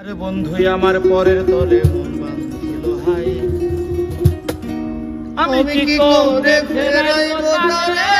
আরে বন্ধুই আমার পরের তলে মন বাঁধিল আমি কি করে ফেরাইব তারে?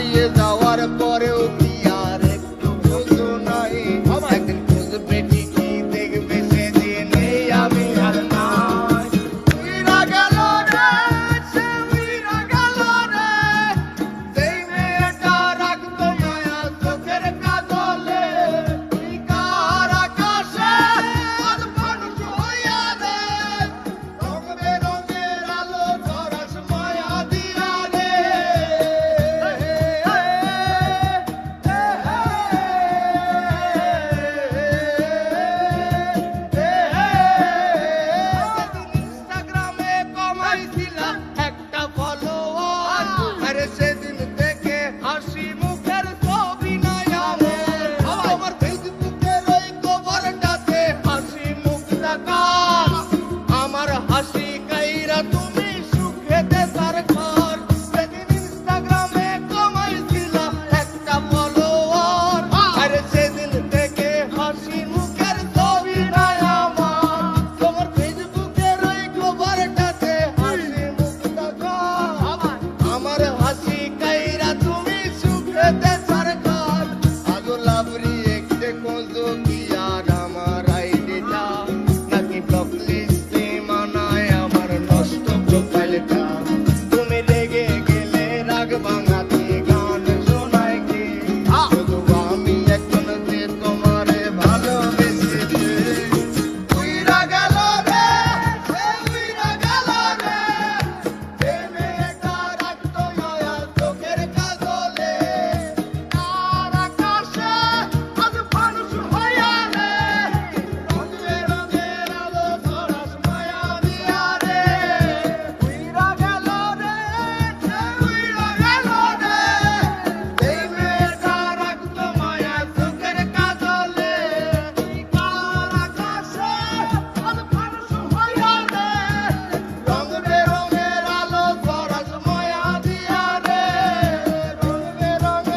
হারিয়ে যাও